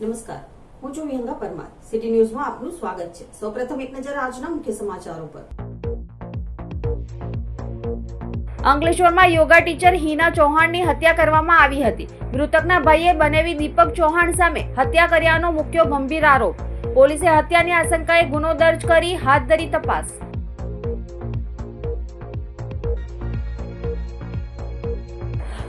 નમસ્કાર. હું છું વિહંગા પરમાર. સિટી ન્યૂઝમાં આપનું સ્વાગત છે. સૌપ્રથમ એક નજર આજના મુખ્ય સમાચારો પર. અંકલેશ્વરમાં યોગા ટીચર હિના ચૌહાણની હત્યા કરવામાં આવી હતી. મૃતકના ભાઈએ બનેવી દીપક ચૌહાણ સામે હત્યા કર્યાનો મુખ્ય ગંભીર આરોપ. પોલીસે હત્યાની આશંકાએ ગુનો દર્જ કરી હાથ ધરી તપાસ.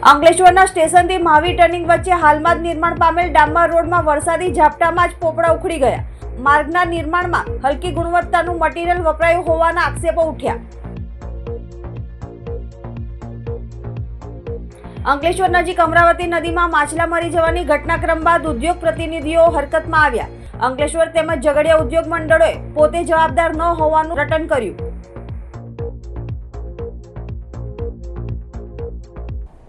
અંકલેશ્વરના સ્ટેશનથી મહાવીર ટર્નિંગ વચ્ચે હાલમાં જ નિર્માણ પામેલ ડામર રોડમાં વરસાદી ઝાપટામાં જ પોપડા ઉખડી ગયા. માર્ગના નિર્માણમાં હલકી ગુણવત્તાનું મટીરીયલ વપરાયું હોવાના આક્ષેપો ઉઠ્યા. અંકલેશ્વર નજીક અમરાવતી નદીમાં માછલા મરી જવાની ઘટનાક્રમ બાદ ઉદ્યોગ પ્રતિનિધિઓ હરકતમાં આવ્યા. અંકલેશ્વર તેમજ ઝઘડિયા ઉદ્યોગ મંડળોએ પોતે જવાબદાર ન હોવાનું રટન કર્યું.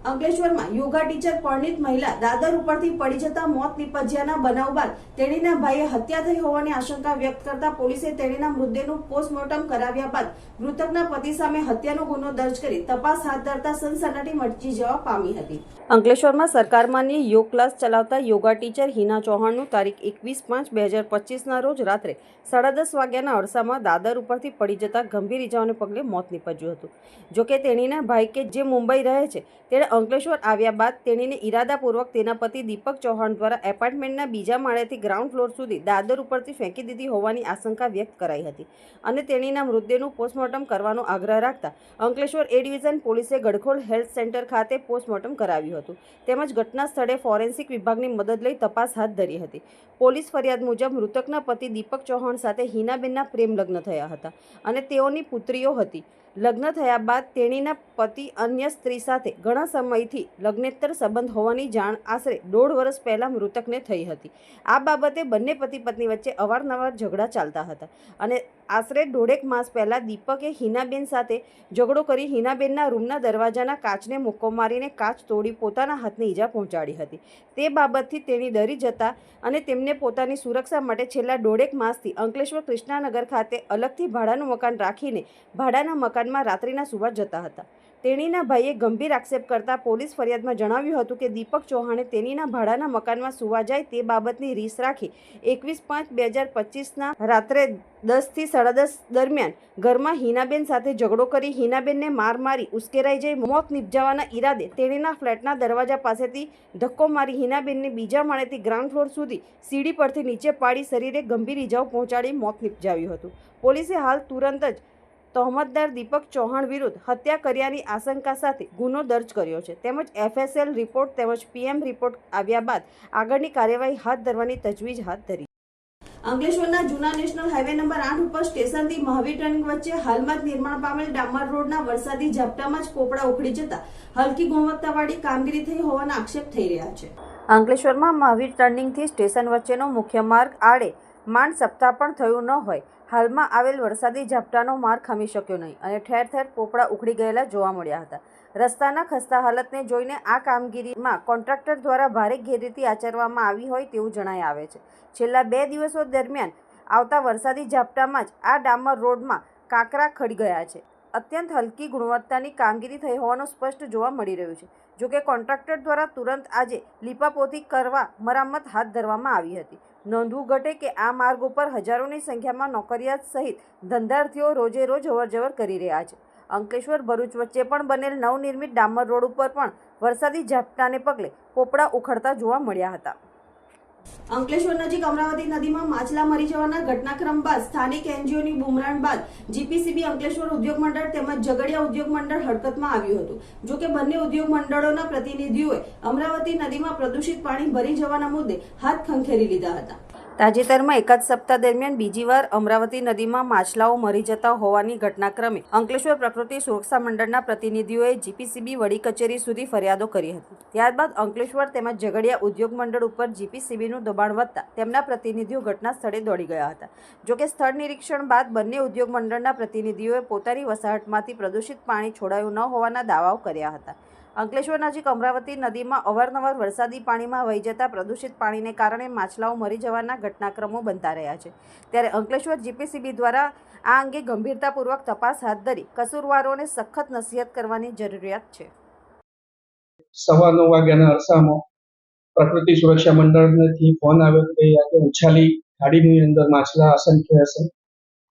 અંકલેશ્વરમાં યોગા ટીચર પરણિત મહિલા દાદર ઉપરથી પડી જતા મોત નિપજ્યાના બનાવ બાદ તેણીના ભાઈએ હત્યા થઈ હોવાની આશંકા વ્યક્ત કરતા પોલીસે તેણીના મૃતદેહનું પોસ્ટમોર્ટમ કરાવ્યા બાદ મૃતકના પતિ સામે હત્યાનો ગુનો દર્જ કરી તપાસ હાથ ધરતા સનસનાટી મચી જવા પામી હતી. અંકલેશ્વરમાં સરકારમાંની યોગ ક્લાસ ચલાવતા યોગા ટીચર હિના ચૌહાણનું તારીખ એકવીસ પાંચ બે હજાર પચીસના રોજ રાત્રે સાડા દસ વાગ્યાના અરસામાં દાદર ઉપરથી પડી જતા ગંભીર ઇજાઓને પગલે મોત નીપજ્યું હતું. જોકે તેણીના ભાઈ કે જે મુંબઈ રહે છે, તેણે અંકલેશ્વર આવ્યા બાદ તેણીને ઈરાદાપૂર્વક તેના પતિ દીપક ચૌહાણ દ્વારા એપાર્ટમેન્ટના બીજા માળેથી ગ્રાઉન્ડ ફ્લોર સુધી દાદર ઉપરથી ફેંકી દીધી હોવાની આશંકા વ્યક્ત કરાઈ હતી અને તેણીના મૃતદેહનું પોસ્ટમોર્ટમ કરવાનો આગ્રહ રાખતા અંકલેશ્વર એ ડિવિઝન પોલીસે ગડખોલ હેલ્થ સેન્ટર ખાતે પોસ્ટમોર્ટમ કરાવ્યું હતું. તેમજ ઘટના સ્થળે ફોરેન્સિક વિભાગની મદદ લઈ તપાસ હાથ ધરી હતી. પોલીસ ફરિયાદ મુજબ મૃતકના પતિ દીપક ચૌહાણ સાથે હિનાબેનના પ્રેમ લગ્ન થયા હતા અને તેઓની પુત્રીઓ હતી. લગ્ન થયા બાદ તેણીના પતિ અન્ય સ્ત્રી સાથે ઘણા સમયથી લગ્નેતર સંબંધ હોવાની જાણ આશરે દોઢ વર્ષ પહેલાં મૃતકને થઈ હતી. આ બાબતે બંને પતિ પત્ની વચ્ચે અવારનવાર ઝઘડા ચાલતા હતા અને આશરે દોઢેક માસ પહેલાં દીપકે હિનાબેન સાથે ઝઘડો કરી હિનાબેનના રૂમના દરવાજાના કાચને મુક્કો મારીને કાચ તોડી પોતાના હાથને ઈજા પહોંચાડી હતી. તે બાબતથી તેણી ડરી જતા અને તેમને પોતાની સુરક્ષા માટે છેલ્લા દોઢેક માસથી અંકલેશ્વર કૃષ્ણાનગર ખાતે અલગથી ભાડાનું મકાન રાખીને ભાડાના મકાનમાં રાત્રિના સુવા જતા હતા. તેણીના ભાઈએ ગંભીર આક્ષેપ કરતા પોલીસ ફરિયાદમાં જણાવ્યું હતું કે દીપક ચૌહાણે તેણીના ભાડાના મકાનમાં સુવા જાય તે બાબતની રીસ રાખી એકવીસ પાંચ બે હજાર પચીસના રાત્રે દસથી સાડા દસ દરમિયાન ઘરમાં હિનાબેન સાથે ઝઘડો કરી હિનાબેનને માર મારી ઉશ્કેરાઈ જઈ મોત નિપજાવાના ઈરાદે તેણીના ફ્લેટના દરવાજા પાસેથી ધક્કો મારી હિનાબેનને બીજા માળેથી ગ્રાઉન્ડ ફ્લોર સુધી સીડી પરથી નીચે પાડી શરીરે ગંભીર ઈજાઓ પહોંચાડી મોત નિપજાવ્યું હતું. પોલીસે હાલ તુરંત જ તહોમતદાર દીપક ચૌહાણ વિરુદ્ધ હત્યા કર્યાની આશંકા સાથે ગુનો દર્જ કર્યો છે. તેમજ એફએસએલ રિપોર્ટ તેમજ પીએમ રિપોર્ટ આવ્યા બાદ આગળની કાર્યવાહી હાથ ધરવાની તજવીજ હાથ ધરી. અંકલેશ્વરના જૂના નેશનલ હાઈવે નંબર આઠ ઉપર સ્ટેશનથી મહાવીર ટર્નિંગ વચ્ચે હાલમાં જ નિર્માણ પામેલ ડામર રોડના વરસાદી ઝાપટામાં જ પોપડા ઉખડી જતા હલકી ગુણવત્તાવાળી કામગીરી થઈ હોવાના આક્ષેપ થઈ રહ્યા છે. અંકલેશ્વરમાં મહાવીર ટર્નિંગથી સ્ટેશન વચ્ચેનો મુખ્ય માર્ગ આડે માંડ સપ્તાહ પણ થયું ન હોય. હાલમાં આવેલ વરસાદી ઝાપટાનો માર ખમી શક્યો નહીં અને ઠેર ઠેર પોપડા ઉખડી ગયેલા જોવા મળ્યા હતા. રસ્તાના ખસ્તા હાલતને જોઈને આ કામગીરીમાં કોન્ટ્રાક્ટર દ્વારા ભારે ગેરરીતિ આચરવામાં આવી હોય તેવું જણાઈ આવે છે. છેલ્લા બે દિવસો દરમિયાન આવતા વરસાદી ઝાપટામાં જ આ ડામર રોડમાં કાંકરા ખડી ગયા છે. અત્યંત હલકી ગુણવત્તાની કામગીરી થઈ હોવાનું સ્પષ્ટ જોવા મળી રહ્યું છે. જોકે કોન્ટ્રાક્ટર દ્વારા તુરંત આજે લીપાપોથી કરવા મરામત હાથ ધરવામાં આવી હતી. નોંધવું ઘટે કે આ માર્ગ ઉપર હજારોની સંખ્યામાં નોકરિયાત સહિત ધંધાર્થીઓ રોજે રોજ અવરજવર કરી રહ્યા છે. અંકેશ્વર ભરૂચ વચ્ચે પણ બનેલ નવનિર્મિત ડામર રોડ ઉપર પણ વરસાદી ઝાપટાને પગલે પોપડા ઉખડતા જોવા મળ્યા હતા. અંકલેશ્વર નજીક અમરાવતી નદીમાં માછલા મરી જવાના ઘટનાક્રમ બાદ સ્થાનિક એનજીઓની બુમરાણ બાદ જીપીસીબી અંકલેશ્વર ઉદ્યોગ મંડળ તેમજ ઝઘડિયા ઉદ્યોગ મંડળ હડકતમાં આવ્યું હતું. જો કે બંને ઉદ્યોગ મંડળોના પ્રતિનિધિઓએ અમરાવતી નદીમાં પ્રદૂષિત પાણી ભરી જવાના મુદ્દે હાથ ખંખેરી લીધા હતા. તાજેતરમાં એકાદ સપ્તાહ દરમિયાન બીજીવાર અમરાવતી નદીમાં માછલાઓ મરી જતા હોવાની ઘટનાક્રમે અંકલેશ્વર પ્રકૃતિ સુરક્ષા મંડળના પ્રતિનિધિઓએ જીપીસીબી વડી કચેરી સુધી ફરિયાદો કરી હતી. ત્યારબાદ અંકલેશ્વર તેમજ ઝઘડિયા ઉદ્યોગ મંડળ ઉપર જીપીસીબીનું દબાણ વધતા તેમના પ્રતિનિધિઓ ઘટના સ્થળે દોડી ગયા હતા. જોકે સ્થળ નિરીક્ષણ બાદ બંને ઉદ્યોગ મંડળના પ્રતિનિધિઓએ પોતાની વસાહતમાંથી પ્રદૂષિત પાણી છોડાયું ન હોવાના દાવાઓ કર્યા હતા. અંકલેશ્વર નજીક અમરાવતી નદીમાં અવારનવાર વરસાદી પાણીમાં વહી જતા પ્રદૂષિત પાણીને કારણે માછલાઓ મરી જવાના ઘટનાક્રમો બનતા રહ્યા છે. ત્યારે અંકલેશ્વર જીપીસીબી દ્વારા આ અંગે ગંભીરતાપૂર્વક તપાસ હાથ ધરી કસૂરવારોને સખત નસીહત કરવાની જરૂરિયાત છે. સવા નવ વાગ્યાના અરસામાં પ્રકૃતિ સુરક્ષા મંડળથી ફોન આવ્યો કે આજે ઉછાલી ખાડીની અંદર માછલા અસંખ્ય હશે.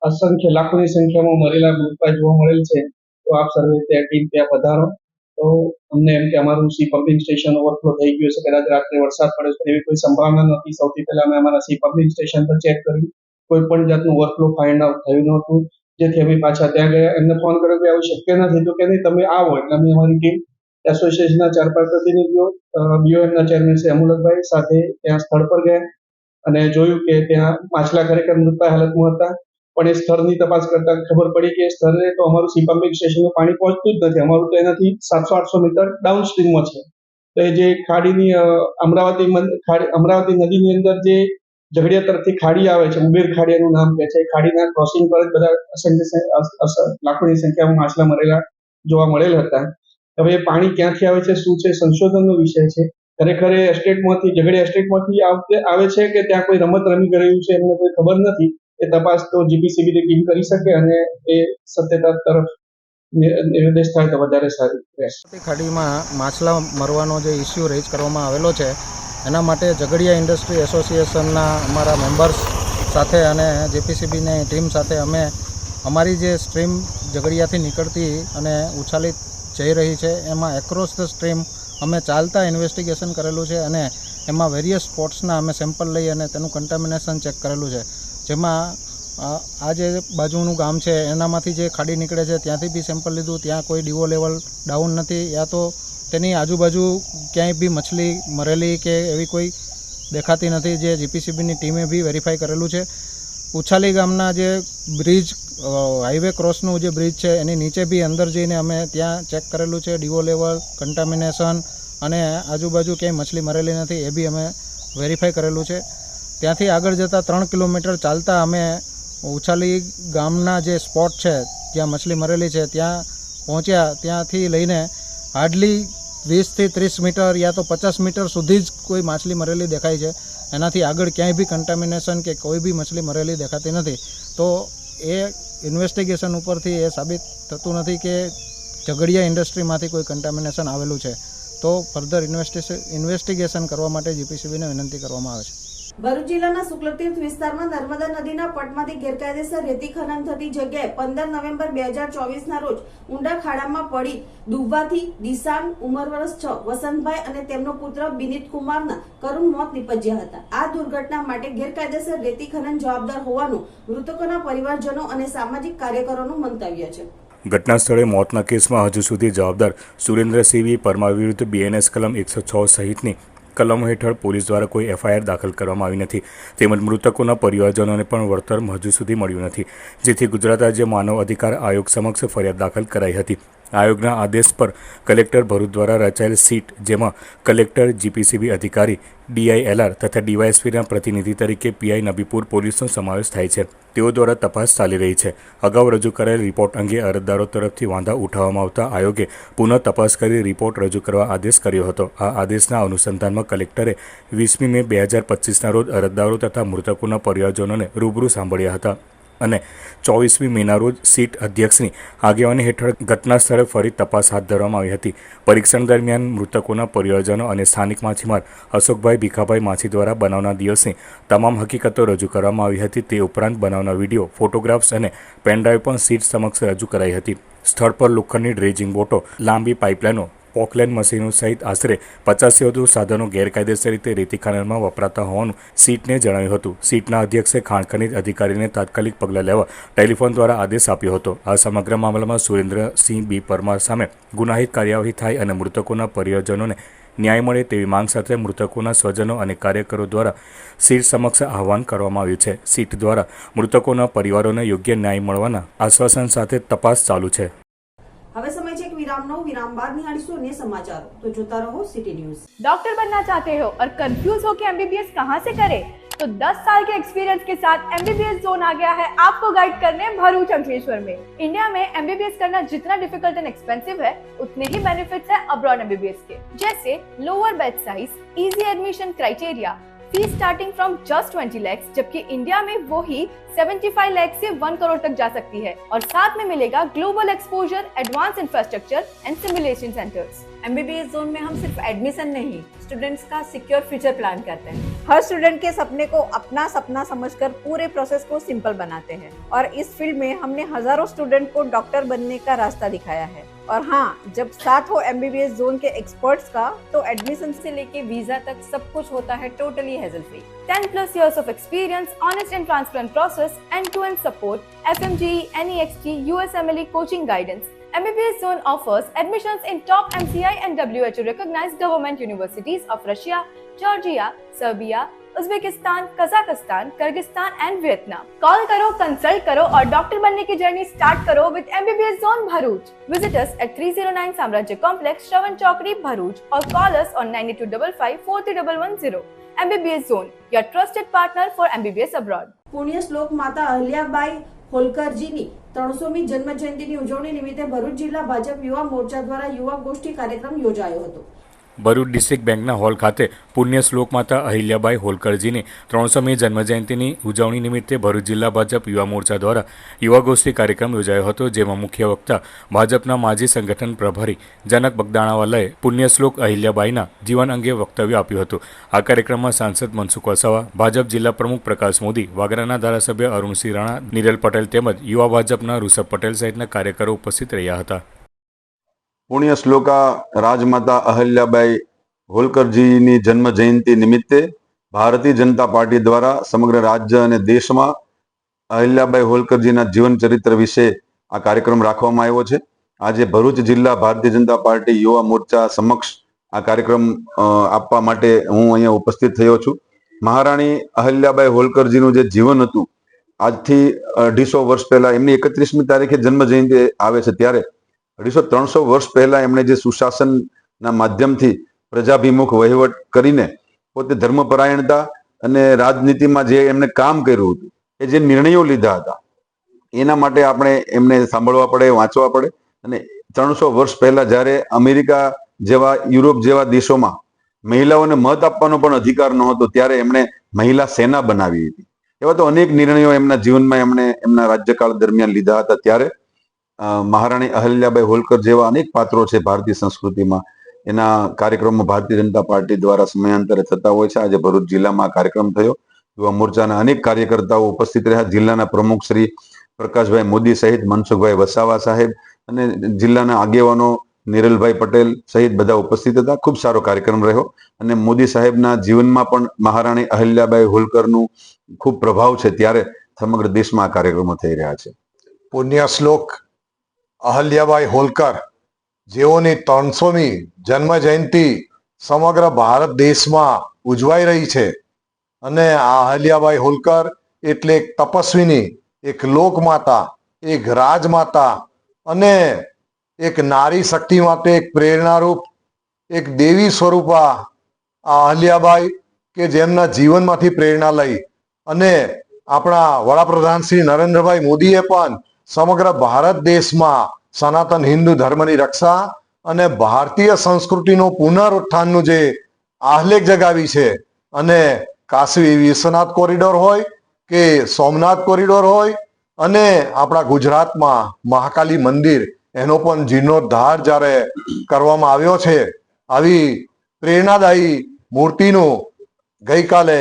અસંખ્ય લાખોની સંખ્યામાં મરેલા મૃતપાય જોવા મળેલ છે. તો આપ સર્વે ત્યાં ટીમ ત્યાં પધારો. તો અમને એમ કે અમારું સી પમ્પિંગ સ્ટેશન ઓવરફ્લો થઈ ગયું છે કદાચ રાત્રે વરસાદ પડે છે એવી કોઈ સંભાવના નથી સૌથી પહેલા અમે અમારા સી પમ્પિંગ સ્ટેશન પર ચેક કર્યું. કોઈ પણ જાતનું ઓવરફ્લો ફાઇન્ડ આઉટ થયું નહોતું. જેથી અમે પાછા ત્યાં ગયા. એમને ફોન કર્યો કે આવું શક્ય નથી. તો કે નહીં, તમે આવો. એટલે અમે અમારી ટીમ એસોસિએશનના ચાર પાંચ પ્રતિનિધિઓ બીઓએમના ચેરમેન શ્રી અમુલકભાઈ સાથે ત્યાં સ્થળ પર ગયા અને જોયું કે ત્યાં માછલા ખરેખર મૃતપાય હાલતમાં હતા. પણ એ સ્થળની તપાસ કરતા ખબર પડી કે એ સ્થળે તો અમારું સી પમ્પિંગ સ્ટેશનનું પાણી પહોંચતું જ નથી. અમારું તો એનાથી સાતસો, આઠસો મીટર ડાઉન સ્ટ્રીમમાં છે. તો એ જે ખાડીની અમરાવતી ખાડી, અમરાવતી નદીની અંદર જે ઝઘડિયા તરફથી ખાડી આવે છે, ઉબેર ખાડી નામ કહે છે. એ ખાડીના ક્રોસિંગ પર જ બધા અસંખ્ય લાખોની સંખ્યામાં માછલા મરેલા, જોવા મળેલ હતા. હવે એ પાણી ક્યાંથી આવે છે, શું છે, સંશોધનનો વિષય છે. ખરેખર એ એસ્ટેટમાંથી ઝઘડિયા એસ્ટેટમાંથી આવે છે કે ત્યાં કોઈ રમત રમી ગયું છે, એમને કોઈ ખબર નથી. એ તપાસ તો જીપીસીબી ટીમ કરી શકે અને એ સત્યતા તરફ નિર્દેશ થાય તો વધારે સારું રહેશે. ખાડીમાં માછલા મરવાનો જે ઇસ્યુ રેઝ કરવામાં આવેલો છે, એના માટે ઝઘડિયા ઇન્ડસ્ટ્રી એસોસિએશનના અમારા મેમ્બર્સ સાથે અને જેપીસીબીની ટીમ સાથે અમે અમારી જે સ્ટ્રીમ ઝઘડિયાથી નીકળતી અને ઉછાલી જઈ રહી છે, એમાં એક્રોસ ધ સ્ટ્રીમ અમે ચાલતા ઇન્વેસ્ટિગેશન કરેલું છે અને એમાં વેરિયસ સ્પોટ્સના અમે સેમ્પલ લઈ અને તેનું કન્ટામિનેશન ચેક કરેલું છે. જેમાં આ જે બાજુનું ગામ છે, એનામાંથી જે ખાડી નીકળે છે, ત્યાંથી બી સેમ્પલ લીધું. ત્યાં કોઈ ડીવો લેવલ ડાઉન નથી. યા તો તેની આજુબાજુ ક્યાંય બી મછલી મરેલી કે એવી કોઈ દેખાતી નથી, જે જીપીસીબીની ટીમે બી વેરીફાઈ કરેલું છે. ઉછાલી ગામના જે બ્રિજ હાઈવે ક્રોસનું જે બ્રિજ છે, એની નીચે બી અંદર જઈને અમે ત્યાં ચેક કરેલું છે. ડીવો લેવલ કન્ટામિનેશન અને આજુબાજુ ક્યાંય મછલી મરેલી નથી, એ બી અમે વેરીફાઈ કરેલું છે. ત્યાંથી આગળ જતાં ત્રણ કિલોમીટર ચાલતા અમે ઉછાલી ગામના જે સ્પોટ છે, જ્યાં મછલી મરેલી છે, ત્યાં પહોંચ્યા. ત્યાંથી લઈને હાર્ડલી વીસથી ત્રીસ મીટર યા તો પચાસ મીટર સુધી જ કોઈ માછલી મરેલી દેખાય છે. એનાથી આગળ ક્યાંય બી કન્ટામિનેશન કે કોઈ બી મછલી મરેલી દેખાતી નથી. તો એ ઇન્વેસ્ટિગેશન ઉપરથી એ સાબિત થતું નથી કે ઝઘડિયા ઇન્ડસ્ટ્રીમાંથી કોઈ કન્ટામિનેશન આવેલું છે. તો ફર્ધર ઇન્વેસ્ટિગેશન કરવા માટે જીપીસીબીને વિનંતી કરવામાં આવે છે. ભરૂચ જિલ્લાના શુક્લતીર્થ વિસ્તારમાં નર્મદા નદીના પટમાંથી ગેરકાયદેસર રેતી ખનન થતી જગ્યાએ પંદર નવેમ્બર બે હજાર ચોવીસના રોજ ઊંડા ખાડામાં પડી ડૂબવાથી દિશાન ઉંમર વર્ષ છ, વસંતભાઈ અને તેમનો પુત્ર બિનિત કુમારના કરુણ મોત નીપજ્યા હતા. આ દુર્ઘટના માટે ગેરકાયદેસર રેતી ખનન જવાબદાર હોવાનું મૃતકોના પરિવારજનો અને સામાજિક કાર્યકરોનું મંતવ્ય છે. ઘટના સ્થળે મોતના કેસમાં હજુ સુધી જવાબદાર સુરેન્દ્રસિંહ પરમાર વિરુદ્ધ બીએનએસ કલમ એકસો છ સહિતની કલમો હેઠળ પોલીસ દ્વારા કોઈ એફઆઈઆર દાખલ કરવામાં આવી નથી. તેમજ મૃતકોના પરિવારજનોને પણ વળતર હજુ સુધી મળ્યું નથી. જેથી ગુજરાત રાજ્ય માનવ અધિકાર આયોગ સમક્ષ ફરિયાદ દાખલ કરાઈ હતી. આયોગના આદેશ પર કલેક્ટર ભરૂચ દ્વારા રચાયેલ સીટ, જેમાં કલેક્ટર, જીપીસીબી અધિકારી, ડીઆઈએલઆર તથા ડીવાયએસપીના પ્રતિનિધિ તરીકે પીઆઈ નબીપુર પોલીસનો સમાવેશ થાય છે. તેઓ દ્વારા તપાસ ચાલી રહી છે. અગાઉ રજૂ કરાયેલ રિપોર્ટ અંગે અરજદારો તરફથી વાંધા ઉઠાવવામાં આવતા આયોગે પુનઃ તપાસ કરી રિપોર્ટ રજૂ કરવા આદેશ કર્યો હતો. આ આદેશના અનુસંધાનમાં કલેક્ટરે વીસમી મે બે હજાર પચીસના રોજ અરજદારો તથા મૃતકોના પરિવારજનોને રૂબરૂ સાંભળ્યા હતા. અને ચોવીસમી મેના રોજ સીટ અધ્યક્ષની આગેવાની હેઠળ ઘટના સ્થળે ફરી તપાસ હાથ ધરવામાં આવી હતી. પરીક્ષણ દરમિયાન મૃતકોના પરિવારજનો અને સ્થાનિક માછીમાર અશોકભાઈ ભીખાભાઈ માછી દ્વારા બનાવના દિવસની તમામ હકીકતો રજૂ કરવામાં આવી હતી. તે ઉપરાંત બનાવના વીડિયો, ફોટોગ્રાફ્સ અને પેનડ્રાઈવ પણ સીટ સમક્ષ રજૂ કરાઈ હતી. સ્થળ પર લોખંડની ડ્રેજિંગ બોટો, લાંબી પાઇપલાઇનો પોકલેન મશીનો સહિત આશરે પચાસથી વધુ સાધનો ગેરકાયદેસર રીતે રેતી ખનનમાં વપરાતા હોવાનું સીટને જણાવ્યું હતું. સીટના અધ્યક્ષે ખાણ ખનીજ અધિકારીને તાત્કાલિક પગલાં લેવા ટેલિફોન દ્વારા આદેશ આપ્યો હતો. આ સમગ્ર મામલામાં સુરેન્દ્રસિંહ બી પરમાર સામે ગુનાહિત કાર્યવાહી થાય અને મૃતકોના પરિવારજનોને ન્યાય મળે તેવી માંગ સાથે મૃતકોના સ્વજનો અને કાર્યકરો દ્વારા સીટ સમક્ષ આહવાન કરવામાં આવ્યું છે. સીટ દ્વારા મૃતકોના પરિવારોને યોગ્ય ન્યાય મળવાના આશ્વાસન સાથે તપાસ ચાલુ છે. હવે સમય વિરામ બાદ નિહાળીશું અન્ય સમાચારો તો જોતા રહો સિટી ન્યૂઝ डॉक्टर बनना चाहते हो और कंफ्यूज हो कि एमबीबीएस कहाँ से करें तो 10 साल के एक्सपीरियंस के साथ एमबीबीएस जोन आ गया है आपको गाइड करने भरूच अंकलेश्वर में इंडिया में एमबीबीएस करना जितना डिफिकल्ट एंड एक्सपेंसिव है उतने ही बेनिफिट्स है अब्रॉड एमबीबीएस के जैसे lower bed size easy admission criteria fees starting from just 20 lakhs जबकि इंडिया में वो ही 75 लैक्स से 1 करोड़ तक जा सकती है। और साथ में मिलेगा global exposure advance infrastructure and simulation centres MBBS Zone में हम सिर्फ़ एडमिशन नहीं स्टूडेंट्स का सिक्योर फ्यूचर प्लान करते हैं। हर स्टूडेंट के सपने को अपना सपना समझकर पूरे प्रोसेस को सिंपल बनाते हैं। और इस फ़ील्ड में हमने हज़ारों स्टूडेंट को डॉक्टर बनने का रास्ता दिखाया है। और हाँ जब साथ हो एम जोन के एक्सपर्ट्स का तो एडमिशन से लेके वीज़ा तक सब कुछ होता है totally hassle free ten plus years of experience honest and transparent process end to end support F M G N E X G U S M L coaching guidance MBBS Zone offers admissions in top MCI and WHO recognized government universities of Russia Georgia Serbia Uzbekistan, Kazakhstan, Kyrgyzstan and Vietnam. Call करो, consult करो और doctor बनने की journey start करो with MBBS Zone Bharuch. Visit us at 309 Samrajya Complex, Shravan Chowkri, Bharuch or call us on 9255 43110. MBBS Zone, your trusted partner for MBBS abroad. પુણ્ય શ્લોક માતા અહલ્યાબાઈ હોલકરજીની ત્રણસોમી જન્મ જયંતિની ઉજવણી નિમિત્તે ભરૂચ જિલ્લા ભાજપ યુવા મોરચા દ્વારા યુવા ગોષ્ઠી કાર્યક્રમ યોજાયો હતો ભરૂચ ડિસ્ટ્રિક્ટ બેંકના હોલ ખાતે પુણ્ય શ્લોક માતા અહિલ્યાબાઈ હોલકરજીની ત્રણસોમી જન્મજયંતિની ઉજવણી નિમિત્તે ભરૂચ જિલ્લા ભાજપ યુવા મોરચા દ્વારા યુવા ગોષ્ઠી કાર્યક્રમ યોજાયો હતો, જેમાં મુખ્ય વક્તા ભાજપના માજી સંગઠન પ્રભારી જનક બગદાણાવાલાએ પુણ્ય શ્લોક અહિલ્યાબાઈના જીવન અંગે વક્તવ્ય આપ્યું હતું. આ કાર્યક્રમમાં સાંસદ મનસુખ વસાવા, ભાજપ જિલ્લા પ્રમુખ પ્રકાશ મોદી, વાગરાના ધારાસભ્ય અરુણસિંહ રાણા, નિરલ પટેલ તેમજ યુવા ભાજપના ઋષભ પટેલ સહિતના કાર્યકરો ઉપસ્થિત રહ્યા હતા. પુણ્ય શ્લોકા રાજમાતા અહલ્યાબાઈ હોલકરજીની જન્મ જયંતિ નિમિત્તે ભારતીય જનતા પાર્ટી દ્વારા સમગ્ર રાજ્ય અને દેશમાં અહલ્યાબાઈ હોલકરજીના જીવન ચરિત્ર વિશે આ કાર્યક્રમ રાખવામાં આવ્યો છે. આજે ભરૂચ જિલ્લા ભારતીય જનતા પાર્ટી યુવા મોરચા સમક્ષ આ કાર્યક્રમ આપવા માટે હું અહીંયા ઉપસ્થિત થયો છું. મહારાણી અહલ્યાબાઈ હોલકરજીનું જે જીવન હતું, આજથી અઢીસો વર્ષ પહેલા, એમની એકત્રીસમી તારીખે જન્મ જયંતિ આવે છે ત્યારે અઢીસો ત્રણસો વર્ષ પહેલા એમણે જે સુશાસનના માધ્યમથી પ્રજાભિમુખ વહીવટ કરીને પોતે ધર્મપરાયણતા અને રાજનીતિમાં જે એમણે કામ કર્યું હતું, એ જે નિર્ણયો લીધા હતા, એના માટે આપણે એમને સાંભળવા પડે, વાંચવા પડે. અને ત્રણસો વર્ષ પહેલા જ્યારે અમેરિકા જેવા, યુરોપ જેવા દેશોમાં મહિલાઓને મત આપવાનો પણ અધિકાર નહોતો, ત્યારે એમણે મહિલા સેના બનાવી હતી. એવા તો અનેક નિર્ણયો એમના જીવનમાં એમણે એમના રાજ્યકાળ દરમિયાન લીધા હતા. ત્યારે મહારાણી અહલ્યાબાઈ હોલકર જેવા અનેક પાત્રો છે ભારતીય સંસ્કૃતિમાં. એના કાર્યક્રમો ભારતીય જનતા પાર્ટી દ્વારા સમયાંતરે થતા હોય છે. આજે ભરૂચ જિલ્લામાં કાર્યક્રમ થયો. યુવા મોરચાના અનેક કાર્યકર્તાઓ ઉપસ્થિત રહ્યા. જિલ્લાના પ્રમુખ શ્રી પ્રકાશભાઈ મોદી સહિત મનસુખભાઈ વસાવા સાહેબ અને જિલ્લાના આગેવાનો નિરલભાઈ પટેલ સહિત બધા ઉપસ્થિત હતા. ખૂબ સારો કાર્યક્રમ રહ્યો અને મોદી સાહેબના જીવનમાં પણ મહારાણી અહલ્યાબાઈ હોલકરનું ખૂબ પ્રભાવ છે. ત્યારે સમગ્ર દેશમાં આ કાર્યક્રમો થઈ રહ્યા છે. પુણ્ય શ્લોક અહલ્યાબાઈ હોલકર, જેઓની ત્રણસોમી જન્મ જયંતિ સમગ્ર ભારત દેશમાં ઉજવાઈ રહી છે. અને આ અહલ્યાબાઈ હોલકર એટલે એક તપસ્વીની, એક લોકમાતા, એક રાજમાતા અને એક નારી શક્તિ માટે એક પ્રેરણારૂપ, એક દેવી સ્વરૂપા આ અહલ્યાબાઈ કે જેમના જીવનમાંથી પ્રેરણા લઈ. અને આપણા વડાપ્રધાન શ્રી નરેન્દ્રભાઈ મોદીએ પણ સમગ્ર ભારત દેશમાં સનાતન હિન્દુ ધર્મની રક્ષા અને ભારતીય સંસ્કૃતિનું પુનરુત્થાનનું જે આહલેખ જગાવી છે અને કાશી વિશ્વનાથ કોરિડોર હોય કે સોમનાથ કોરિડોર હોય અને આપણા ગુજરાતમાં મહાકાલી મંદિર, એનો પણ જીર્ણોદ્ધાર જ્યારે કરવામાં આવ્યો છે, આવી પ્રેરણાદાયી મૂર્તિનું ગઈકાલે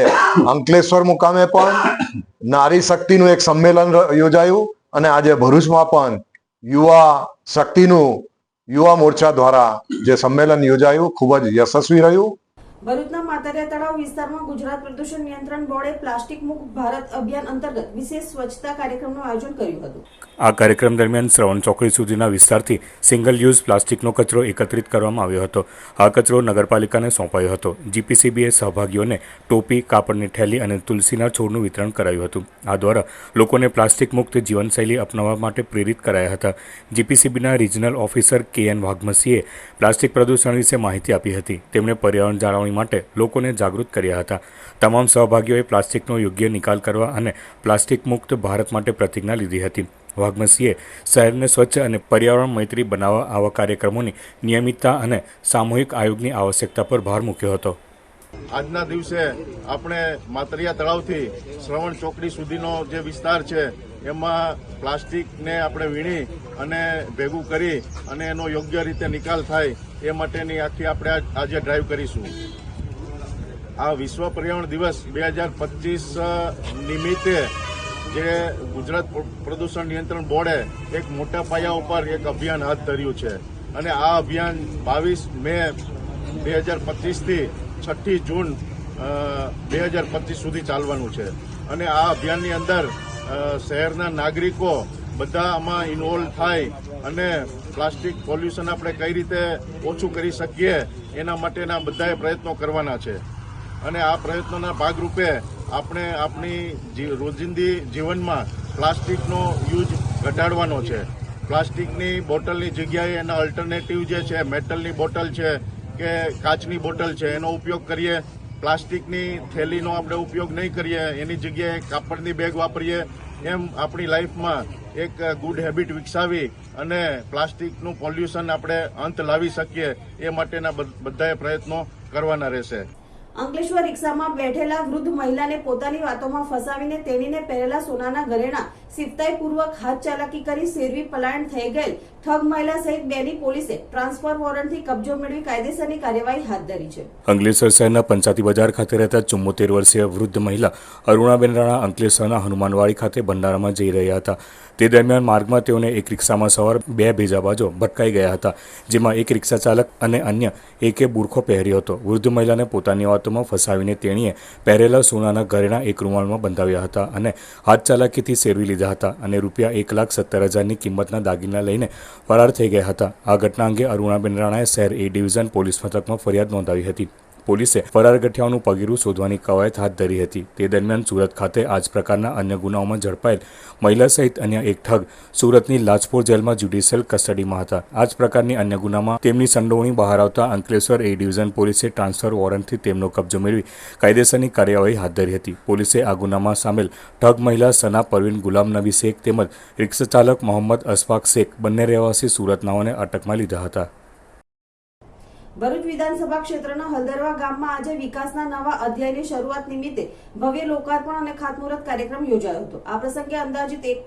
અંકલેશ્વર મુકામે પણ નારી શક્તિનું એક સંમેલન યોજાયું. અને આજે ભરૂચમાં પણ યુવા શક્તિનું, યુવા મોરચા દ્વારા જે સંમેલન યોજાયું, ખૂબ જ યશસ્વી રહ્યું. ભરૂચના માતરિયા તળાવ વિસ્તારમાં ગુજરાત પ્રદૂષણ નિયંત્રણ બોર્ડે પ્લાસ્ટિક મુક્ત ભારત અભિયાન અંતર્ગત વિશેષ સ્વચ્છતા કાર્યક્રમનું આયોજન કર્યું હતું. આ કાર્યક્રમ દરમિયાન શ્રવણ ચોકડી સુધીના વિસ્તારથી સિંગલ યુઝ પ્લાસ્ટિકનો કચરો એકત્રિત કરવામાં આવ્યો હતો. આ કચરો નગરપાલિકાને સોંપાયો હતો. જીપીસીબીએ સહભાગીઓને ટોપી, કાપડની થેલી અને તુલસીના છોડનું વિતરણ કરાયું હતું. આ દ્વારા લોકોને પ્લાસ્ટિક મુક્ત જીવનશૈલી અપનાવવા માટે પ્રેરિત કરાયા હતા. જીપીસીબીના રિજનલ ઓફિસર કે એન વાઘમસીએ પ્લાસ્ટિક પ્રદૂષણ વિશે માહિતી આપી હતી. તેમણે પર્યાવરણ જાળવણી માટે લોકોને જાગૃત કર્યા હતા. તમામ સહભાગીઓએ પ્લાસ્ટિકનો યોગ્ય નિકાલ કરવા અને પ્લાસ્ટિક મુક્ત ભારત માટે પ્રતિજ્ઞા લીધી હતી. વાઘમસીએ શહેરને સ્વચ્છ અને પર્યાવરણ મૈત્રી બનાવવા આવા કાર્યક્રમોની નિયમિતતા અને સામૂહિક આયોગની આવશ્યકતા પર ભાર મૂક્યો હતો. આજના દિવસે આપણે માતરિયા તળાવથી શ્રવણ ચોકડી સુધીનો જે વિસ્તાર છે, એમાં પ્લાસ્ટિકને આપણે વીણી અને ભેગું કરી અને એનો યોગ્ય રીતે નિકાલ થાય એ માટેની આખી આપણે આજે ડ્રાઈવ કરીશું. આ વિશ્વ પર્યાવરણ દિવસ બે હજાર પચીસ નિમિત્તે જે ગુજરાત પ્રદૂષણ નિયંત્રણ બોર્ડે એક મોટા પાયા ઉપર એક અભિયાન હાથ ધર્યું છે. અને આ અભિયાન બાવીસ મે બે હજાર પચીસથી છઠ્ઠી જૂન બે હજાર પચીસ સુધી ચાલવાનું છે. અને આ અભિયાનની અંદર શહેરના નાગરિકો બધા આમાં ઇન્વોલ્વ થાય અને પ્લાસ્ટિક પોલ્યુશન આપણે કઈ રીતે ઓછું કરી શકીએ એના માટેના બધાએ પ્રયત્નો કરવાના છે. અને આ પ્રયત્નોના ભાગરૂપે આપણે આપણી રોજિંદી જીવનમાં પ્લાસ્ટિકનો યુઝ ઘટાડવાનો છે. પ્લાસ્ટિકની બોટલની જગ્યાએ એના અલ્ટરનેટિવ જે છે મેટલની બોટલ છે કે કાચની બોટલ છે, એનો ઉપયોગ કરીએ. પ્લાસ્ટિકની થેલીનો આપણે ઉપયોગ નહીં કરીએ. એની જગ્યાએ કાપડની બેગ વાપરીએ. એમ આપણી લાઈફમાં એક ગુડ હેબિટ વિકસાવી અને પ્લાસ્ટિકનું પોલ્યુશન આપણે અંત લાવી શકીએ એ માટેના બધ- બધાએ પ્રયત્નો કરવાના રહેશે. અંકલેશ્વર રિક્ષામાં બેઠેલા વૃદ્ધ મહિલાને પોતાની વાતોમાં ફસાવીને તેણીને પહેરેલા સોનાના ઘરેણા સિફતાઈપૂર્વક હાથ ચાલાકી કરી સેરવી પલાયન થઈ ગયેલ ઠગ મહિલા સહિત બેની પોલીસે ટ્રાન્સફર વોરંટથી કબજો મેળવી કાયદેસરની કાર્યવાહી હાથ ધરી છે. અંકલેશ્વર શહેરના પંચાતી બજાર ખાતે રહેતા ચુમ્મોતેર વર્ષીય વૃદ્ધ મહિલા અરુણાબેન રાણા અંકલેશ્વરના હનુમાનવાડી ખાતે ભંડારામાં જઈ રહ્યા હતા. તે દરમિયાન માર્ગમાં તેઓને એક રિક્ષામાં સવાર બે ભેજાબાજો ભટકાઈ ગયા હતા, જેમાં એક રિક્ષા ચાલક અને અન્ય એકે બુરખો પહેર્યો હતો. વૃદ્ધ મહિલાને પોતાની વાતોમાં ફસાવીને તેણીએ પહેરેલા સોનાના ઘરેણા એક રૂમાલમાં બંધાવ્યા હતા અને હાથ ચાલાકીથી શેરવી લીધા હતા અને રૂપિયા એક લાખ સત્તર હજારની કિંમતના દાગીના લઈને ફરાર થઈ ગયા હતા. આ ઘટના અંગે અરુણાબેન રાણાએ શહેર એ ડિવિઝન પોલીસ મથકમાં ફરિયાદ નોંધાવી હતી. પોલીસે ફરાર ગઠિયાઓનું પગીરું શોધવાની કવાયત હાથ ધરી હતી. તે દરમિયાન સુરત ખાતે આ જ પ્રકારના અન્ય ગુનાઓમાં ઝડપાયેલ મહિલા સહિત અન્ય એક ઠગ સુરતની લાજપોર જેલમાં જ્યુડિશિયલ કસ્ટડીમાં હતા. આ જ પ્રકારની અન્ય ગુનામાં તેમની સંડોવણી બહાર આવતા અંકલેશ્વર એ ડિવિઝન પોલીસે ટ્રાન્સફર વોરંટથી તેમનો કબજો મેળવી કાયદેસરની કાર્યવાહી હાથ ધરી હતી. પોલીસે આ ગુનામાં સામેલ ઠગ મહિલા સના પરવીન ગુલામ નબી શેખ તેમજ રિક્ષા ચાલક મોહમ્મદ અશફાક શેખ બંને રહેવાસી સુરતનાઓને અટકમાં લીધા હતા. ભરૂચ વિધાનસભા ક્ષેત્રના હલદરવા ગામમાં આજે વિકાસના નવા અધ્યાયની શરૂઆત નિમિત્તે ભવ્ય લોકાર્પણ અને ખાતમુહૂર્ત કાર્યક્રમ યોજાયો હતો. આ પ્રસંગે અંદાજિત એક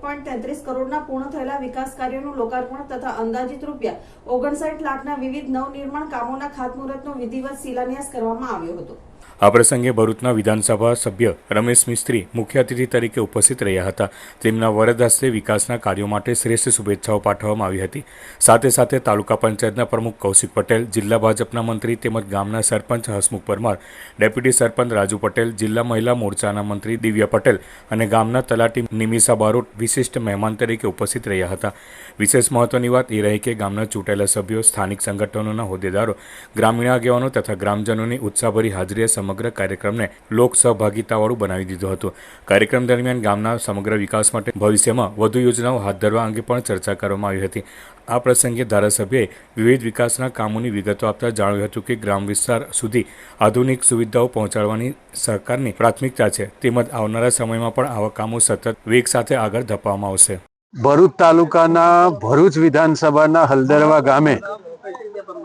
કરોડના પૂર્ણ થયેલા વિકાસ કાર્યોનું લોકાર્પણ તથા અંદાજિત રૂપિયા ઓગણસાઠ લાખના વિવિધ નવનિર્માણ કામોના ખાતમુહૂર્તનો વિધિવત શિલાન્યાસ કરવામાં આવ્યો હતો. આ પ્રસંગે ભરૂચના વિધાનસભા સભ્ય રમેશ મિસ્ત્રી મુખ્ય અતિથિ તરીકે ઉપસ્થિત રહ્યા હતા. તેમના વરદ હસ્તે વિકાસના કાર્યો માટે શ્રેષ્ઠ શુભેચ્છાઓ પાઠવવામાં આવી હતી. સાથે સાથે તાલુકા પંચાયતના પ્રમુખ કૌશિક પટેલ, જિલ્લા ભાજપના મંત્રી તેમજ ગામના સરપંચ હસમુખ પરમાર, ડેપ્યુટી સરપંચ રાજુ પટેલ, જિલ્લા મહિલા મોરચાના મંત્રી દિવ્યા પટેલ અને ગામના તલાટી નિમિષા બારોટ વિશિષ્ટ મહેમાન તરીકે ઉપસ્થિત રહ્યા હતા. વિશેષ મહત્વની વાત એ રહી કે ગામના ચૂંટાયેલા સભ્યો, સ્થાનિક સંગઠનોના હોદ્દેદારો, ગ્રામીણ આગેવાનો તથા ગ્રામજનોની ઉત્સાહભરી હાજરીએ સમગ્ર કાર્યક્રમને લોકસહભાગીતાવાળું બનાવી દીધું હતું. કાર્યક્રમ દરમિયાન ગામના સમગ્ર વિકાસ માટે ભવિષ્યમાં વધુ યોજનાઓ હાથ ધરવા અંગે પણ ચર્ચા કરવામાં આવી હતી. આ પ્રસંગે ધારાસભ્યએ વિવિધ વિકાસના કામોની વિગતો આપતા જણાવ્યું હતું કે ગ્રામ વિસ્તાર સુધી આધુનિક સુવિધાઓ પહોંચાડવાની સરકારની પ્રાથમિકતા છે. તેમજ આવનારા સમયમાં પણ આવા કામો સતત વેગ સાથે આગળ ધપાવવામાં આવશે. ભરૂચ તાલુકાના ભરૂચ વિધાનસભાના હલદરવા ગામે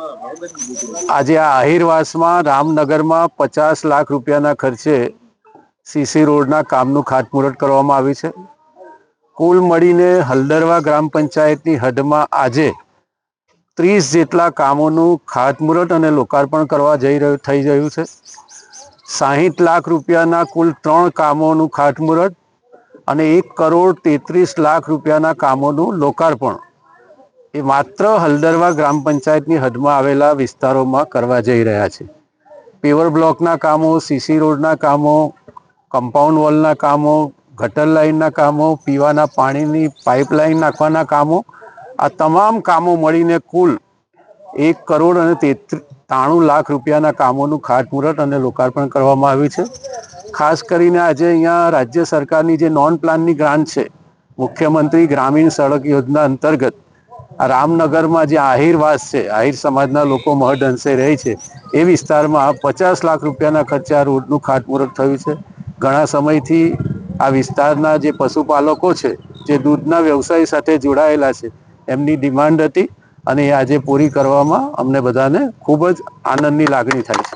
આજે આ આહિરવાસમાં રામનગરમાં પચાસ લાખ રૂપિયાના ખર્ચે સીસી રોડના કામનું ખાતમુહૂર્ત કરવામાં આવ્યું છે. કુલ મળીને હલદરવા ગ્રામ પંચાયતની હદમાં આજે ત્રીસ જેટલા કામોનું ખાતમુહૂર્ત અને લોકાર્પણ કરવા જઈ રહ્યું, થઈ રહ્યું છે. સાહીઠ લાખ રૂપિયાના કુલ ત્રણ કામોનું ખાતમુહૂર્ત અને એક કરોડ તેત્રીસ લાખ રૂપિયાના કામોનું લોકાર્પણ એ માત્ર હલદરવા ગ્રામ પંચાયતની હદમાં આવેલા વિસ્તારોમાં કરવા જઈ રહ્યા છે. પેવર બ્લોકના કામો, સીસી રોડના કામો, કમ્પાઉન્ડ વોલના કામો, ગટર લાઇનના કામો, પીવાના પાણીની પાઇપલાઇન નાખવાના કામો, આ તમામ કામો મળીને કુલ એક કરોડ અને ત્રાણું લાખ રૂપિયાના કામોનું ખાતમુહૂર્ત અને લોકાર્પણ કરવામાં આવ્યું છે. ખાસ કરીને આજે અહીંયા રાજ્ય સરકારની જે નોન પ્લાનની ગ્રાન્ટ છે, મુખ્યમંત્રી ગ્રામીણ સડક યોજના અંતર્ગત રામનગરમાં જે આહિરવાસ છે, આહિર સમાજના લોકો મહદ અંશે રહે છે, એ વિસ્તારમાં પચાસ લાખ રૂપિયાના ખર્ચે આ રોડનું ખાતમુહૂર્ત થયું છે. ઘણા સમયથી આ વિસ્તારના જે પશુપાલકો છે, જે દૂધના વ્યવસાય સાથે જોડાયેલા છે, એમની ડિમાન્ડ હતી અને એ આજે પૂરી કરવામાં અમને બધાને ખૂબ જ આનંદની લાગણી થાય છે.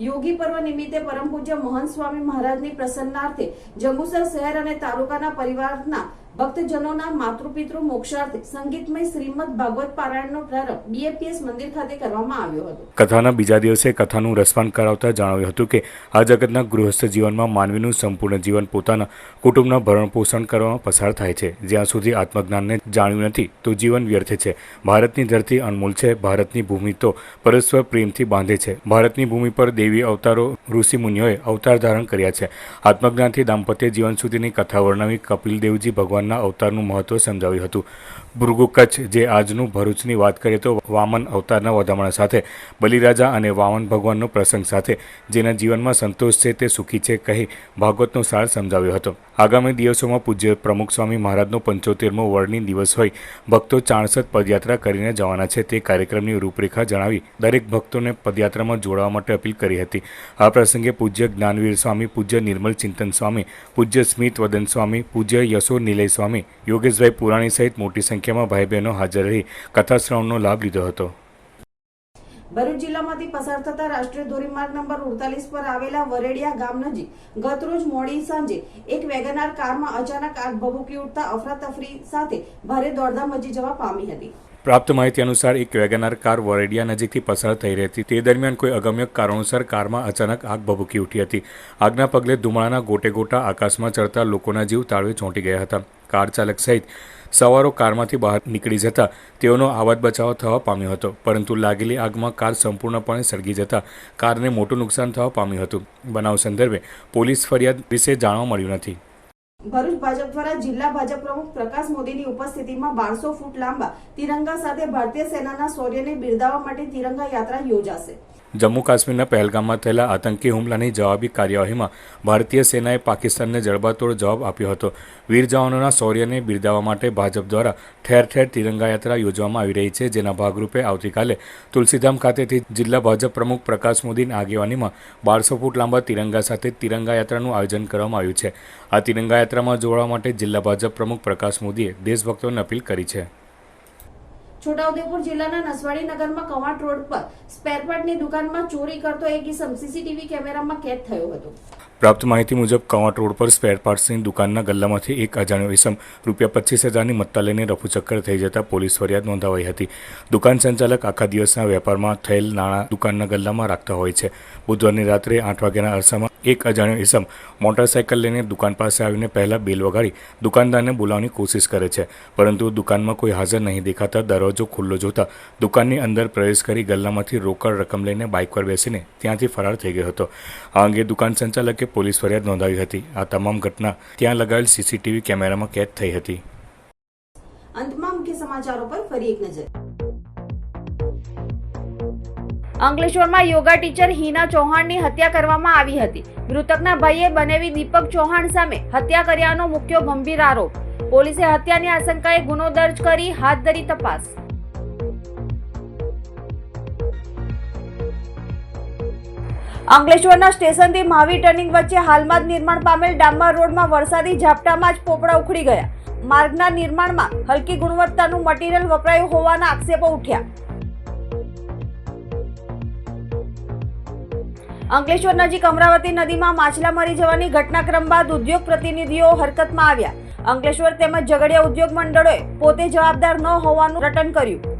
યોગી પર્વ નિમિત્તે પરમ પૂજ્ય મોહન સ્વામી મહારાજની પ્રસન્નાર્થે જંબુસર શહેર અને તાલુકાના પરિવારના ભક્તજનોના માતૃપિતૃ મોક્ષાર્થે સંગીતમય શ્રીમદ ભાગવત પારાયણનો પ્રારંભ બીએપીએસ મંદિર ખાતે કરવામાં આવ્યો હતો. કથાના બીજા દિવસે કથાનું રસપાન કરાવતા જણાવ્યું હતું કે, આ જગતના ગૃહસ્થ જીવનમાં માનવીનું સંપૂર્ણ જીવન પોતાના કુટુંબના ભરણ પોષણ કરવામાં પસાર થાય છે. જ્યાં સુધી આત્મજ્ઞાનને જાણ્યું નથી, તો જીવન વ્યર્થ છે. ભારતની ધરતી અનમોલ છે. ભારતની ભૂમિ તો પરસ્પર પ્રેમથી બાંધે છે. ભારતની ભૂમિ પર દેવી અવતારો ઋષિમુનિઓએ અવતાર ધારણ કર્યા છે. આત્મજ્ઞાનથી દાંપત્ય જીવન સુધીની કથા વર્ણવી કપિલદેવજી ભગવાનના અવતારનું મહત્વ સમજાવ્યું હતું. ભૃગુ કચ્છ જે આજનું ભરૂચની વાત કરીએ તો વામન અવતારના વધામણા સાથે, બલિરાજા અને વામન ભગવાનનો પ્રસંગ સાથે, જેના જીવનમાં સંતોષ છે તે સુખી છે કહી ભાગવતનો સાર સમજાવ્યો હતો. આગામી દિવસોમાં પૂજ્ય પ્રમુખ સ્વામી મહારાજનો પંચોતેરમો વર્ણિન દિવસ હોય, ભક્તો ચાણસદ પદયાત્રા કરીને જવાના છે તે કાર્યક્રમની રૂપરેખા જણાવી દરેક ભક્તોને પદયાત્રામાં જોડાવા માટે અપીલ કરી હતી. આ પ્રસંગે પૂજ્ય જ્ઞાનવીર સ્વામી, પૂજ્ય નિર્મલ ચિંતન સ્વામી, પૂજ્ય સ્મિત વદન સ્વામી, પૂજ્ય યશો નિલય સ્વામી, યોગેશભાઈ પુરાણી સહિત મોટી સંખ્યામાં ભાઈ બહેનો હાજર રહી કથા શ્રવણનો લાભ લીધો હતો. ભરૂચ જિલ્લામાંથી પસાર થતા રાષ્ટ્રીય ધોરીમાર્ગ નંબર ઉડતાલીસ પર આવેલા વરેડિયા ગામ નજીક ગતરોજ મોડી સાંજે એક વેગનાર કારમાં અચાનક આગ ભભૂકી ઉઠતા અફરાતફરી સાથે ભારે દોડધામ મચી જવા પામી હતી. પ્રાપ્ત માહિતી અનુસાર એક વેગનાર કાર વરેડિયા નજીકથી પસાર થઈ રહી હતી. તે દરમિયાન કોઈ અગમ્ય કારણોસર કારમાં અચાનક આગ ભભૂકી ઉઠી હતી. આગના પગલે ધુમાડાના ગોટે ગોટા આકાશમાં ચડતા લોકોના જીવ તાળવે ચોંટી ગયા હતા. કાર ચાલક સહિત સવારો કારમાંથી બહાર નીકળી જતા તેઓનો આવાજ બચાવ થવા પામ્યો હતો. પરંતુ લાગેલી આગમાં કાર સંપૂર્ણપણે સળગી જતા કારને મોટું નુકસાન થવા પામ્યું હતું. બનાવ સંદર્ભે પોલીસ ફરિયાદ વિશે જાણવા મળ્યું નથી. ભરૂચ ભાજપ દ્વારા જિલ્લા ભાજપ પ્રમુખ પ્રકાશ મોદીની ઉપસ્થિતિમાં બારસો ફૂટ લાંબા તિરંગા સાથે ભારતીય સેનાના શૌર્યને બિરદાવવા માટે તિરંગા યાત્રા યોજાશે. જમ્મુ કાશ્મીરના પહેલગામમાં થયેલા આતંકી હુમલાની જવાબી કાર્યવાહીમાં ભારતીય સેનાએ પાકિસ્તાનને જડબાતોડ જવાબ આપ્યો હતો. વીર જવાનોના શૌર્યને બિરદાવવા માટે ભાજપ દ્વારા ઠેર ઠેર તિરંગા યાત્રા યોજવામાં આવી રહી છે, જેના ભાગરૂપે આવતીકાલે તુલસીધામ ખાતેથી જિલ્લા ભાજપ પ્રમુખ પ્રકાશ મોદીની આગેવાનીમાં બારસો ફૂટ લાંબા તિરંગા સાથે તિરંગા યાત્રાનું આયોજન કરવામાં આવ્યું છે. આ તિરંગા યાત્રામાં જોડાવા માટે જિલ્લા ભાજપ પ્રમુખ પ્રકાશ મોદીએ દેશભક્તોને અપીલ કરી છે. છોટાઉદેપુર જિલ્લાના નસવાડી નગરમાં કવાંટ રોડ પર સ્પેરપાર્ટની દુકાનમાં ચોરી કરતો એક ઇસમ સીસીટીવી કેમેરામાં કેદ થયો હતો. પ્રાપ્ત માહિતી મુજબ, કવાંટ રોડ પર સ્પેર પાર્ટ્સની દુકાનના ગલ્લામાંથી એક અજાણ્યો ઇસમ રૂપિયા પચીસ હજારની મત્તા લઈને રફુચક્કર થઈ જતા પોલીસ ફરિયાદ નોંધાવાઈ હતી. દુકાન સંચાલક આખા દિવસના વેપારમાં થયેલ નાણાં દુકાનના ગલ્લામાં રાખતા હોય છે. બુધવારની રાત્રે આઠ વાગ્યાના અરસામાં એક અજાણ્યો ઇસમ મોટરસાયકલ લઈને દુકાન પાસે આવીને પહેલાં બેલ વગાડી દુકાનદારને બોલાવવાની કોશિશ કરે છે. પરંતુ દુકાનમાં કોઈ હાજર નહીં દેખાતા દરવાજો ખુલ્લો જોતા દુકાનની અંદર પ્રવેશ કરી ગલ્લામાંથી રોકડ રકમ લઈને બાઇક પર બેસીને ત્યાંથી ફરાર થઈ ગયો હતો. આ અંગે દુકાન સંચાલકે પોલીસ ફરિયાદ નોંધાવી હતી. આ તમામ ઘટના ત્યાં લગાવેલ સીસીટીવી કેમેરામાં કેદ થઈ હતી. અંતમાં મુખ્ય સમાચારો પર ફરી એક નજર. અંકલેશ્વરમાં યોગા ટીચર હિના ચૌહાણની હત્યા કરવામાં આવી હતી. મૃતકના ભાઈએ બનેવી દીપક ચૌહાણ સામે હત્યા કર્યાનો મુખ્ય ગંભીર આરોપ. પોલીસે હત્યાની આશંકાએ ગુનો દર્જ કરી હાથ ધરી તપાસ. અંકલેશ્વરના સ્ટેશનથી મહાવીર ટર્નિંગ વચ્ચે હાલમાં જ નિર્માણ પામેલ ડામર રોડમાં વરસાદી ઝાપટામાં જ પોપડા ઉખડી ગયા. માર્ગના નિર્માણમાં હલકી ગુણવત્તાનું મટીરીયલ વપરાયું હોવાના આક્ષેપો ઉઠ્યા. અંકલેશ્વર નજીક અમરાવતી નદીમાં માછલા મરી જવાની ઘટનાક્રમ બાદ ઉદ્યોગ પ્રતિનિધિઓ હરકતમાં આવ્યા. અંકલેશ્વર તેમજ ઝઘડિયા ઉદ્યોગ મંડળોએ પોતે જવાબદાર ન હોવાનું રટન કર્યું.